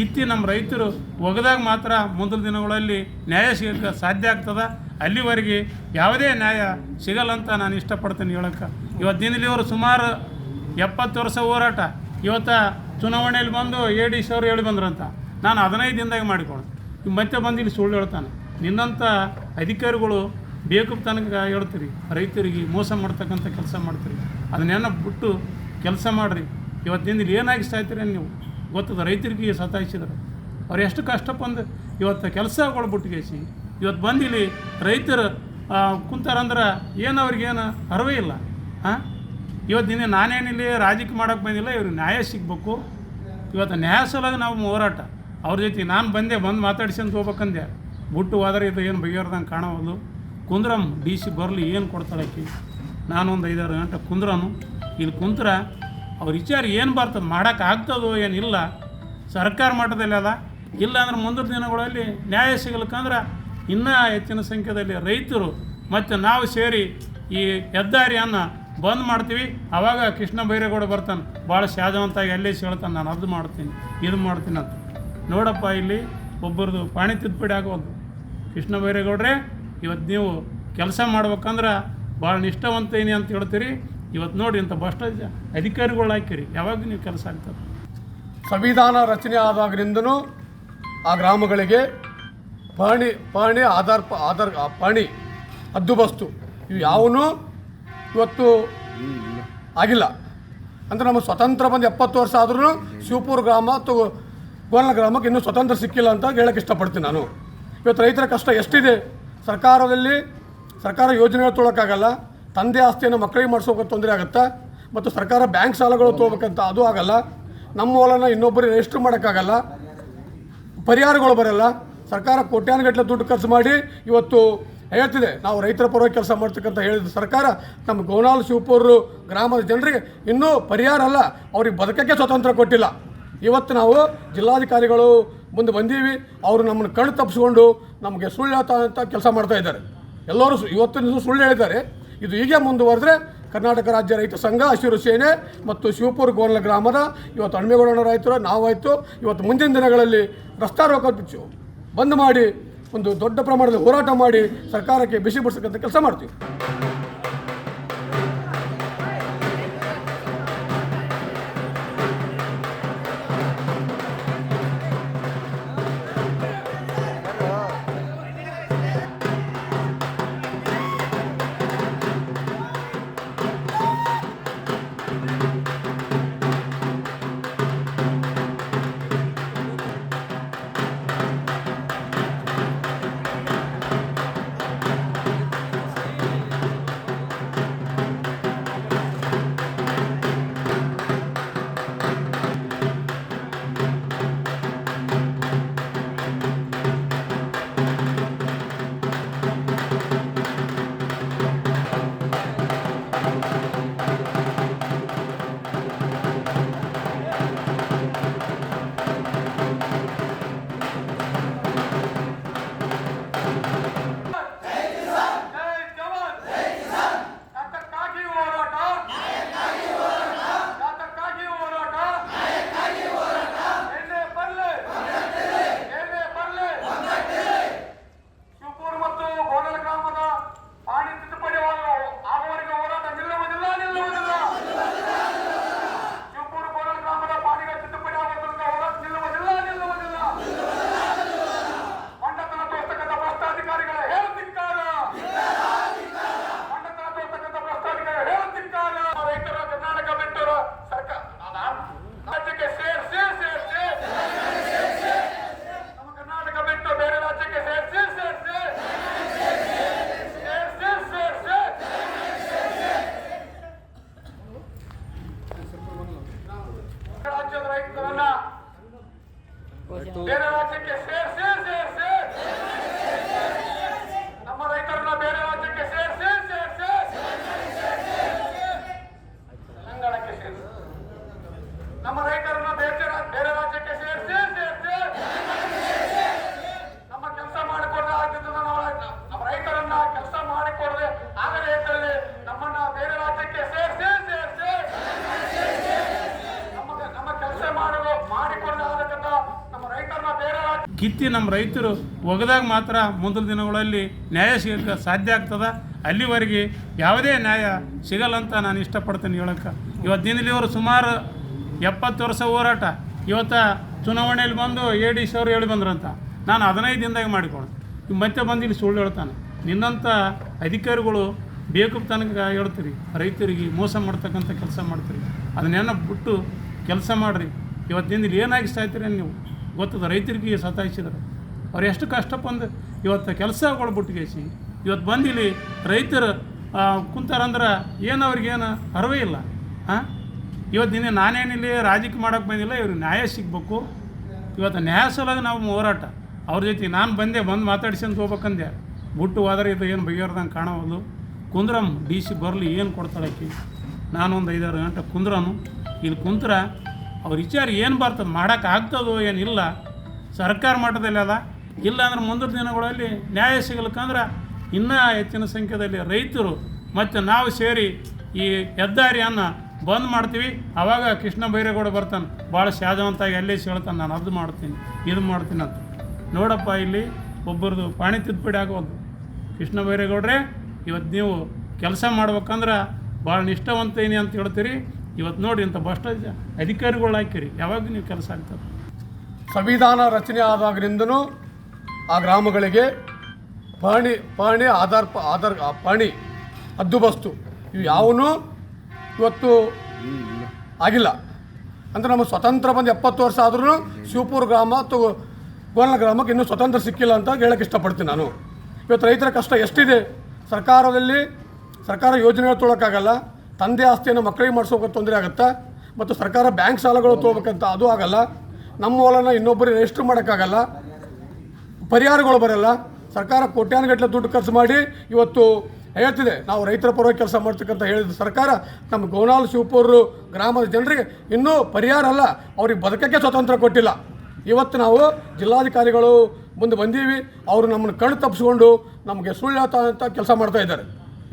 ಕಿತ್ತಿ ನಮ್ಮ ರೈತರು ಒಗೆದಾಗ ಮಾತ್ರ ಮುಂದಿನ ದಿನಗಳಲ್ಲಿ ನ್ಯಾಯ ಸಿಗಕ್ಕೆ ಸಾಧ್ಯ ಆಗ್ತದ? ಅಲ್ಲಿವರೆಗೆ ಯಾವುದೇ ನ್ಯಾಯ ಸಿಗಲ್ಲ ಅಂತ ನಾನು ಇಷ್ಟಪಡ್ತೀನಿ ಹೇಳಕ್ಕೆ. ಇವತ್ತು ದಿನದಲ್ಲಿ ಇವರು ಸುಮಾರು ಎಪ್ಪತ್ತು ವರ್ಷ ಹೋರಾಟ, ಇವತ್ತು ಚುನಾವಣೆಯಲ್ಲಿ ಬಂದು ಎ ಡಿ ಸಿ ಅವರು ಹೇಳಿ ಬಂದ್ರಂತ. ನಾನು ಹದಿನೈದು ದಿನದಾಗ ಮಾಡಿಕೊಂಡು ಮತ್ತೆ ಬಂದು ಇಲ್ಲಿ ಸುಳ್ಳು ಹೇಳ್ತಾನೆ. ನಿನ್ನಂಥ ಅಧಿಕಾರಿಗಳು ಬೇಕು ತನಕ ಹೇಳ್ತೀರಿ, ರೈತರಿಗೆ ಮೋಸ ಮಾಡ್ತಕ್ಕಂಥ ಕೆಲಸ ಮಾಡ್ತೀರಿ. ಅದನ್ನೆಲ್ಲ ಬಿಟ್ಟು ಕೆಲಸ ಮಾಡಿರಿ. ಇವತ್ತಿನ ಏನಾಗಿ ಸಾಯ್ತೀರಿ ನೀವು? ಗೊತ್ತದ? ರೈತರಿಗೆ ಸತಾಯಿಸಿದ್ರು. ಅವ್ರು ಎಷ್ಟು ಕಷ್ಟ ಬಂದು ಇವತ್ತು ಕೆಲಸಗಳು ಬಿಟ್ಟುಗೇಸಿ, ಇವತ್ತು ಬಂದಿಲ್ಲಿ ರೈತರು ಕುಂತಾರಂದ್ರೆ ಏನು ಅವ್ರಿಗೇನು ಅರ್ವೇ ಇಲ್ಲ ಹಾಂ ಇವತ್ತು ನಿನ್ನೆ ನಾನೇನಿಲ್ಲ ರಾಜಕೀಯ ಮಾಡೋಕ್ಕೆ ಬಂದಿಲ್ಲ, ಇವ್ರಿಗೆ ನ್ಯಾಯ ಸಿಗಬೇಕು. ಇವತ್ತು ನ್ಯಾಯ ಸಲುವಾಗಿ ನಾವು ಹೋರಾಟ. ಅವ್ರ ಜೊತೆ ನಾನು ಬಂದೆ, ಬಂದು ಮಾತಾಡ್ಸ್ಕೊಂಡು ಹೋಗ್ಬೇಕಂದೆ. ಬುಟ್ಟು ಹೋದ್ರೆ ಇದು ಏನು ಬಗೆಹರ್ದಂಗೆ ಕಾಣೋದು ಕುಂದ್ರಮ್ ಡಿ ಸಿ ಬರಲಿ ಏನು ಕೊಡ್ತಾಳಕ್ಕೆ ನಾನೊಂದು ಐದಾರು ಗಂಟೆ ಕುಂದ್ರನು. ಇಲ್ಲಿ ಕುಂತ್ರ ಅವ್ರ ವಿಚಾರ ಏನು ಬರ್ತದೆ, ಮಾಡೋಕೆ ಆಗ್ತದೋ ಏನಿಲ್ಲ ಸರ್ಕಾರ ಮಟ್ಟದಲ್ಲಿ ಅದ. ಇಲ್ಲ ಅಂದ್ರೆ ಮುಂದಿನ ದಿನಗಳಲ್ಲಿ ನ್ಯಾಯ ಸಿಗಲಿಕ್ಕಂದ್ರೆ ಇನ್ನೂ ಹೆಚ್ಚಿನ ಸಂಖ್ಯೆಯಲ್ಲಿ ರೈತರು ಮತ್ತು ನಾವು ಸೇರಿ ಈ ಹೆದ್ದಾರಿಯನ್ನು ಬಂದ್ ಮಾಡ್ತೀವಿ. ಆವಾಗ ಕೃಷ್ಣ ಬೈರೇಗೌಡ ಬರ್ತಾನೆ, ಭಾಳ ಶಾಜವಂತಾಗಿ ಅಲ್ಲೇ ಹೇಳ್ತಾನೆ ನಾನು ಅದು ಮಾಡ್ತೀನಿ, ಇದು ಮಾಡ್ತೀನಿ ಅಂತ. ನೋಡಪ್ಪ, ಇಲ್ಲಿ ಒಬ್ಬರದು ಪಾಣಿ ತಿದ್ದುಪಡಿ ಆಗೋದು ಕೃಷ್ಣ ಬೈರೇಗೌಡ್ರೆ, ಇವತ್ತು ನೀವು ಕೆಲಸ ಮಾಡ್ಬೇಕಂದ್ರೆ ಭಾಳ ನಿಷ್ಠಾವಂತೇನಿ ಅಂತ ಹೇಳ್ತೀರಿ. ಇವತ್ತು ನೋಡಿ ಇಂಥ ಭ್ರಷ್ಟ ಅಧಿಕಾರಿಗಳು ಹಾಕಿರಿ. ಯಾವಾಗ ನೀವು ಕೆಲಸ ಆಗ್ತದೆ? ಸಂವಿಧಾನ ರಚನೆ ಆದಾಗಿನಿಂದನೂ ಆ ಗ್ರಾಮಗಳಿಗೆ ಪಹಣಿ ಪಹಣಿ ಆಧಾರ್ ಆಧಾರ್ ಪಹಣಿ ಹದ್ದುಬಸ್ತು ಇವು ಯಾವನು ಇವತ್ತು ಆಗಿಲ್ಲ. ಅಂದರೆ ನಮ್ಮ ಸ್ವತಂತ್ರ ಬಂದು ಎಪ್ಪತ್ತು ವರ್ಷ ಆದ್ರೂ ಶಿವಪುರ ಗ್ರಾಮ ಅಥವಾ ಗೋಲ್ನ ಗ್ರಾಮಕ್ಕೆ ಇನ್ನೂ ಸ್ವತಂತ್ರ ಸಿಕ್ಕಿಲ್ಲ ಅಂತ ಹೇಳಕ್ಕೆ ಇಷ್ಟಪಡ್ತೀನಿ ನಾನು. ಇವತ್ತು ರೈತರ ಕಷ್ಟ ಎಷ್ಟಿದೆ? ಸರ್ಕಾರದಲ್ಲಿ ಸರ್ಕಾರ ಯೋಜನೆಗಳು ತೊಗೊಳಕ್ಕಾಗಲ್ಲ ತಂದೆ ಆಸ್ತಿಯನ್ನು ಮಕ್ಕಳಿಗೆ ಮಾಡಿಸೋಕೆ ತೊಂದರೆ ಆಗುತ್ತಾ? ಮತ್ತು ಸರ್ಕಾರ ಬ್ಯಾಂಕ್ ಸಾಲಗಳು ತೊಗೋಬೇಕಂತ ಅದು ಆಗಲ್ಲ. ನಮ್ಮ ಹೊಲನ ಇನ್ನೊಬ್ಬರಿಗೆ ರಿಜಿಸ್ಟ್ರ್ ಮಾಡೋಕ್ಕಾಗಲ್ಲ. ಪರಿಹಾರಗಳು ಬರಲ್ಲ. ಸರ್ಕಾರ ಕೋಟ್ಯಾನುಗಟ್ಟಲೆ ದುಡ್ಡು ಖರ್ಚು ಮಾಡಿ ಇವತ್ತು ಹೇಳ್ತಿದೆ, ನಾವು ರೈತರ ಪರವಾಗಿ ಕೆಲಸ ಮಾಡ್ತಕ್ಕಂಥ ಹೇಳಿದ ಸರ್ಕಾರ ನಮ್ಮ ಗೋನಾಲ್ ಶಿವಪುರ ಗ್ರಾಮದ ಜನರಿಗೆ ಇನ್ನೂ ಪರಿಹಾರ ಅಲ್ಲ, ಅವ್ರಿಗೆ ಬದುಕಕ್ಕೆ ಸ್ವಾತಂತ್ರ್ಯ ಕೊಟ್ಟಿಲ್ಲ. ಇವತ್ತು ನಾವು ಜಿಲ್ಲಾಧಿಕಾರಿಗಳು ಮುಂದೆ ಬಂದೀವಿ, ಅವರು ನಮ್ಮನ್ನು ಕಣ್ಣು ತಪ್ಪಿಸ್ಕೊಂಡು ನಮಗೆ ಸುಳ್ಳು ಹೇಳ್ತಾ ಅಂತ ಕೆಲಸ ಮಾಡ್ತಾ ಇದ್ದಾರೆ. ಎಲ್ಲರೂ ಇವತ್ತು ಸುಳ್ಳು ಹೇಳಿದ್ದಾರೆ. ಇದು ಹೀಗೆ ಮುಂದುವರೆದ್ರೆ ಕರ್ನಾಟಕ ರಾಜ್ಯ ರೈತ ಸಂಘ, ಹಸಿರು ಸೇನೆ ಮತ್ತು ಶಿವಪುರ ಗೋರ್ಲ ಗ್ರಾಮದ ಇವತ್ತು ಅಣ್ಮೇಗೌಡನ ರೈತರು, ನಾವಾಯಿತು, ಇವತ್ತು ಮುಂದಿನ ದಿನಗಳಲ್ಲಿ ರಸ್ತಾರೋಕ ಬಂದ್ ಮಾಡಿ ಒಂದು ದೊಡ್ಡ ಪ್ರಮಾಣದಲ್ಲಿ ಹೋರಾಟ ಮಾಡಿ ಸರ್ಕಾರಕ್ಕೆ ಬಿಸಿ ಬಿಡಿಸಕ್ಕಂಥ ಕೆಲಸ ಮಾಡ್ತೀವಿ. राज्यात राईट करा ना ಕಿತ್ತಿ ನಮ್ಮ ರೈತರು ಒಗೆದಾಗ ಮಾತ್ರ ಮುಂದಿನ ದಿನಗಳಲ್ಲಿ ನ್ಯಾಯ ಸಿಗೋಕ್ಕೆ ಸಾಧ್ಯ ಆಗ್ತದೆ? ಅಲ್ಲಿವರೆಗೆ ಯಾವುದೇ ನ್ಯಾಯ ಸಿಗಲ್ಲ ಅಂತ ನಾನು ಇಷ್ಟಪಡ್ತೀನಿ ಹೇಳೋಕ್ಕೆ. ಇವತ್ತು ಇವರು ಸುಮಾರು ಎಪ್ಪತ್ತು ವರ್ಷ ಹೋರಾಟ. ಇವತ್ತು ಚುನಾವಣೆಯಲ್ಲಿ ಬಂದು ಎ ಡಿ ಸಿ ಅವರು ಹೇಳಿ ಬಂದ್ರಂತ. ನಾನು ಹದಿನೈದು ದಿನದಾಗ ಮಾಡಿಕೊಂಡು ಮತ್ತೆ ಬಂದು ಇಲ್ಲಿ ಸುಳ್ಳು ಹೇಳ್ತಾನೆ. ನಿನ್ನಂಥ ಅಧಿಕಾರಿಗಳು ಬೇಕು ತನಕ ಹೇಳ್ತೀರಿ. ರೈತರಿಗೆ ಮೋಸ ಮಾಡ್ತಕ್ಕಂಥ ಕೆಲಸ ಮಾಡ್ತೀರಿ. ಅದನ್ನೆಲ್ಲ ಬಿಟ್ಟು ಕೆಲಸ ಮಾಡಿರಿ. ಇವತ್ತಿನಿಂದ ಏನಾಗಿ ಸಾಯ್ತೀರಿ ನೀವು? ಗೊತ್ತದ? ರೈತರಿಗೆ ಸತಾಯಿಸಿದ್ರು. ಅವ್ರು ಎಷ್ಟು ಕಷ್ಟ ಬಂದು ಇವತ್ತು ಕೆಲಸಗಳು ಬಿಟ್ಟುಗೇಸಿ. ಇವತ್ತು ಬಂದಿಲ್ಲಿ ರೈತರು ಕುಂತಾರಂದ್ರೆ ಏನು ಅವ್ರಿಗೇನು ಅರಿವೇ ಇಲ್ಲ. ಹಾಂ ಇವತ್ತು ನಿನ್ನೆ ನಾನೇನಿಲ್ಲಿ ರಾಜಕೀಯ ಮಾಡೋಕ್ಕೆ ಬಂದಿಲ್ಲ, ಇವ್ರಿಗೆ ನ್ಯಾಯ ಸಿಗಬೇಕು. ಇವತ್ತು ನ್ಯಾಯ ಸಲುವಾಗಿ ನಾವು ಹೋರಾಟ. ಅವ್ರ ಜೊತೆ ನಾನು ಬಂದೆ, ಬಂದು ಮಾತಾಡ್ಸ್ಕೊಂತ ಹೋಗ್ಬೇಕಂದೆ. ಬುಟ್ಟು ಹೋದ್ರೆ ಇದು ಏನು ಬಗೆಹರ್ದಂಗೆ ಕಾಣೋದು ಕುಂದ್ರಮ್ ಡಿ ಸಿ ಬರಲಿ ಏನು ಕೊಡ್ತಾಳೆ ಆಕಿ? ನಾನೊಂದು ಐದಾರು ಗಂಟೆ ಕುಂದ್ರನು. ಇಲ್ಲಿ ಕುಂತ್ರ ಅವ್ರ ವಿಚಾರ ಏನು ಬರ್ತದೆ ಮಾಡೋಕ್ಕಾಗ್ತದೋ ಏನಿಲ್ಲ ಸರ್ಕಾರ ಮಟ್ಟದಲ್ಲಿ ಅದ. ಇಲ್ಲ ಅಂದ್ರೆ ಮುಂದಿನ ದಿನಗಳಲ್ಲಿ ನ್ಯಾಯ ಸಿಗಲಿಕ್ಕಂದ್ರೆ ಇನ್ನೂ ಹೆಚ್ಚಿನ ಸಂಖ್ಯೆಯಲ್ಲಿ ರೈತರು ಮತ್ತು ನಾವು ಸೇರಿ ಈ ಹೆದ್ದಾರಿಯನ್ನು ಬಂದ್ ಮಾಡ್ತೀವಿ. ಆವಾಗ ಕೃಷ್ಣ ಬೈರೇಗೌಡ ಬರ್ತಾನೆ ಭಾಳ ಶಾಜವಂತಾಗಿ ಅಲ್ಲೇ ಸೇಳ್ತಾನೆ ನಾನು ಅದು ಮಾಡ್ತೀನಿ, ಇದು ಮಾಡ್ತೀನಿ ಅಂತ. ನೋಡಪ್ಪ, ಇಲ್ಲಿ ಒಬ್ಬರದು ಪಾಣಿ ತಿದ್ದುಪಡಿ ಆಗೋದು ಕೃಷ್ಣ ಬೈರೇಗೌಡ್ರೆ ಇವತ್ತು ನೀವು ಕೆಲಸ ಮಾಡ್ಬೇಕಂದ್ರೆ ಭಾಳ ನಿಷ್ಠಾವಂತೇನಿ ಅಂತ ಹೇಳ್ತೀರಿ. ಇವತ್ತು ನೋಡಿ ಇಂಥ ಭ್ರಷ್ಟ ಅಧಿಕಾರಿಗಳು ಹಾಕಿರಿ. ಯಾವಾಗ ನೀವು ಕೆಲಸ ಆಗ್ತದೆ? ಸಂವಿಧಾನ ರಚನೆ ಆದಾಗಿನಿಂದನೂ ಆ ಗ್ರಾಮಗಳಿಗೆ ಪಹಣಿ ಪಹಣಿ ಆಧಾರ್ ಆಧಾರ್ ಪಹಣಿ ಹದ್ದುಬಸ್ತು ಇವು ಯಾವೂ ಇವತ್ತು ಆಗಿಲ್ಲ. ಅಂದರೆ ನಮ್ಮ ಸ್ವತಂತ್ರ ಬಂದು ಎಪ್ಪತ್ತು ವರ್ಷ ಆದ್ರೂ ಶಿವಪುರ ಗ್ರಾಮ ಅಥವಾ ಗೋಲ್ನ ಗ್ರಾಮಕ್ಕೆ ಇನ್ನೂ ಸ್ವತಂತ್ರ ಸಿಕ್ಕಿಲ್ಲ ಅಂತ ಹೇಳಕ್ಕೆ ಇಷ್ಟಪಡ್ತೀನಿ ನಾನು. ಇವತ್ತು ರೈತರ ಕಷ್ಟ ಎಷ್ಟಿದೆ? ಸರ್ಕಾರದಲ್ಲಿ ಸರ್ಕಾರ ಯೋಜನೆಗಳು ತೊಗೊಳಕ್ಕಾಗಲ್ಲ ತಂದೆ ಆಸ್ತಿಯನ್ನು ಮಕ್ಕಳಿಗೆ ಮಾಡಿಸೋಕೆ ತೊಂದರೆ ಆಗುತ್ತೆ? ಮತ್ತು ಸರ್ಕಾರ ಬ್ಯಾಂಕ್ ಸಾಲಗಳು ತೊಗೋಬೇಕಂತ ಅದು ಆಗಲ್ಲ. ನಮ್ಮ ಹೊಲನ ಇನ್ನೊಬ್ಬರಿಗೆ ರಿಜಿಸ್ಟ್ರ್ ಮಾಡೋಕ್ಕಾಗಲ್ಲ. ಪರಿಹಾರಗಳು ಬರಲ್ಲ. ಸರ್ಕಾರ ಕೋಟ್ಯಾನುಗಟ್ಟಲೆ ದುಡ್ಡು ಖರ್ಚು ಮಾಡಿ ಇವತ್ತು ಹೇಳ್ತಿದೆ, ನಾವು ರೈತರ ಪರವಾಗಿ ಕೆಲಸ ಮಾಡ್ತಕ್ಕಂಥ ಹೇಳಿದ ಸರ್ಕಾರ ನಮ್ಮ ಗೋನಾಲ್ ಶಿವಪುರ ಗ್ರಾಮದ ಜನರಿಗೆ ಇನ್ನೂ ಪರಿಹಾರ ಅಲ್ಲ, ಅವ್ರಿಗೆ ಬದುಕಕ್ಕೆ ಸ್ವತಂತ್ರ ಕೊಟ್ಟಿಲ್ಲ. ಇವತ್ತು ನಾವು ಜಿಲ್ಲಾಧಿಕಾರಿಗಳು ಮುಂದೆ ಬಂದೀವಿ, ಅವರು ನಮ್ಮನ್ನು ಕಣ್ಣು ತಪ್ಪಿಸ್ಕೊಂಡು ನಮಗೆ ಸುಳ್ಳು ಹೇಳ್ತಾ ಅಂತ ಕೆಲಸ ಮಾಡ್ತಾ ಇದ್ದಾರೆ.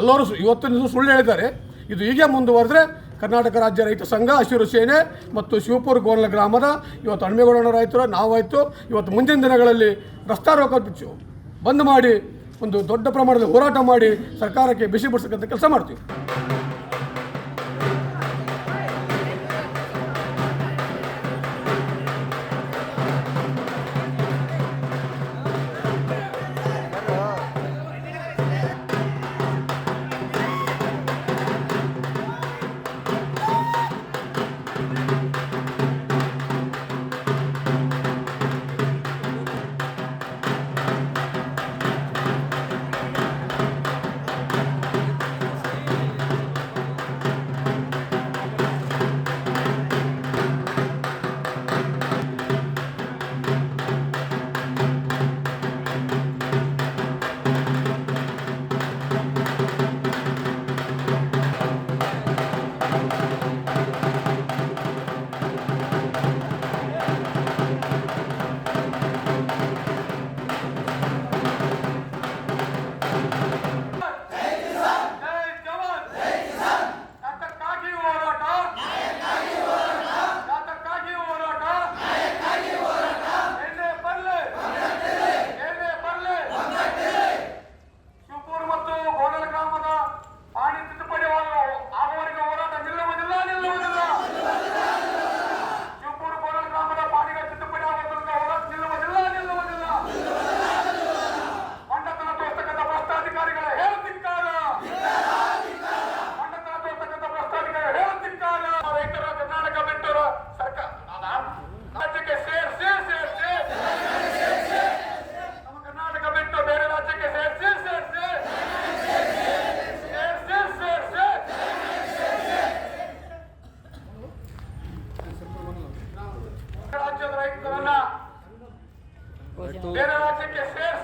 ಎಲ್ಲರೂ ಇವತ್ತು ಸುಳ್ಳು ಹೇಳಿದ್ದಾರೆ. ಇದು ಹೀಗೆ ಮುಂದುವರೆದ್ರೆ ಕರ್ನಾಟಕ ರಾಜ್ಯ ರೈತ ಸಂಘ, ಹಸಿರು ಸೇನೆ ಮತ್ತು ಶಿವಪುರ ಗೋರ್ಲ ಗ್ರಾಮದ ಇವತ್ತು ಹಣ್ಮೇಗೌಡನ ರೈತರು, ನಾವಾಯಿತು, ಇವತ್ತು ಮುಂದಿನ ದಿನಗಳಲ್ಲಿ ರಸ್ತಾ ರೋಕ ಬಿಚ್ಚು. ಬಂದ್ ಮಾಡಿ, ಒಂದು ದೊಡ್ಡ ಪ್ರಮಾಣದಲ್ಲಿ ಹೋರಾಟ ಮಾಡಿ ಸರ್ಕಾರಕ್ಕೆ ಬಿಸಿ ಬಿಡಿಸ್ತಕ್ಕಂಥ ಕೆಲಸ ಮಾಡ್ತೀವಿ. PCs